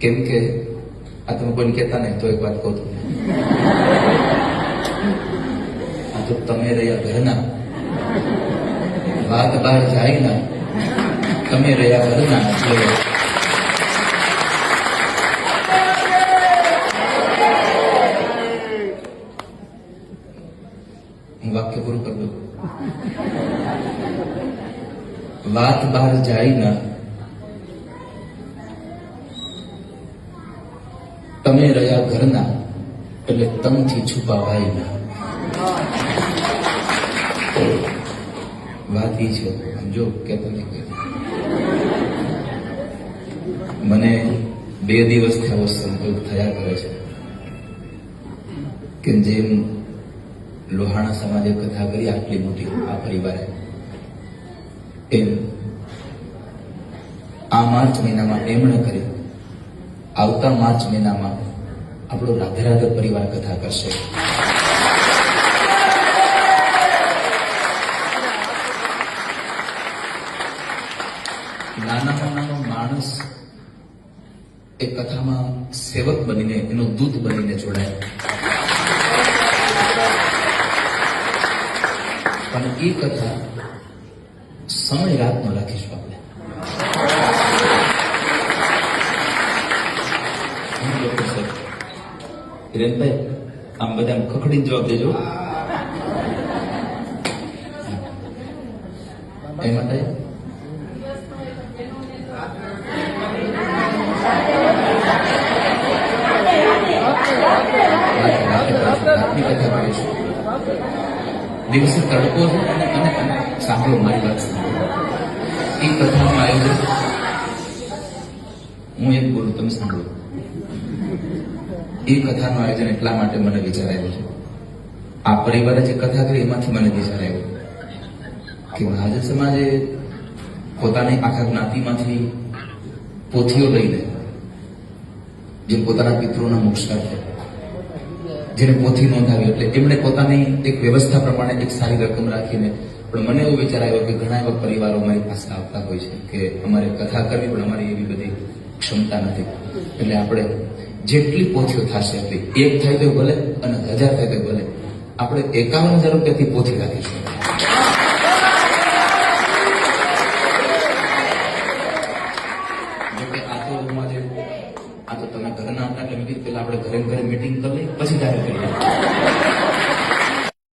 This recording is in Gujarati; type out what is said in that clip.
કેમ કે આ તમે કોઈને કહેતા નહીં, તો એક વાત કહું તમને. આ તો તમે રહ્યા ઘરના. વાત બહાર જાય ના. તમે રહ્યા ઘરના, એટલે વાક્ય પૂરું કરી દઉં. વાત બહાર જાય ના. તમે રહ્યા ઘરના, એટલે તમથી છુપાવાય ના વાત ઈ છે સમજો કે તમે મને બે દિવસથી આવો સંકલ્પ થયા કરે છે. કે જેમ લોહાણા સમાજે કથા કરી આટલી મોટી આ પરિવારે એમ આ માર્ચ મહિનામાં એમણે કરી આવતા માર્ચ મહિનામાં આપણો રાધે રાધે પરિવાર કથા કરશે. નાનામાં નાનો માણસ એ કથામાં સેવક બનીને, એનો દૂત બનીને જોડાય. પણ એ કથા સમય રાતનો રાખીશું આપણે હું ડોક્ટર આમ બધા ખખડીને જવાબ દેજો એ માટે દિવસે તડકો સાંભળો મારી વાત એ કથાનું આયોજન હું એક બોલું તમે સાંભળો એ કથાનું આયોજન એટલા માટે મને વિચાર છે. આ પરિવારે જે કથા કરી એમાંથી મને વિચાર કે મહાજન સમાજે પોતાની આખા જ્ઞાતિમાંથી પોથીઓ લઈને જે પોતાના પિતૃના મોક્ષકાર છે, જેને પોથી નોંધાવી એટલે એમણે પોતાની એક વ્યવસ્થા પ્રમાણે એક સારી રકમ રાખીને, પણ મને એવો વિચાર આવ્યો કે ઘણા એવા પરિવારો મારી પાસે આવતા હોય છે કે અમારે કથા કરવી પણ અમારી એવી બધી ક્ષમતા નથી. એટલે આપણે જેટલી પોથીઓ થશે એટલી એક થાય તો ભલે અને હજાર થાય તો ભલે. આપણે એકાવન હજાર રૂપિયાથી પોથી રાખીશું. આ તો તમે ઘરના હતા એટલે મેં કીધું આપણે ઘરે ઘરે મિટિંગ કરી પછી ત્યારે કરીએ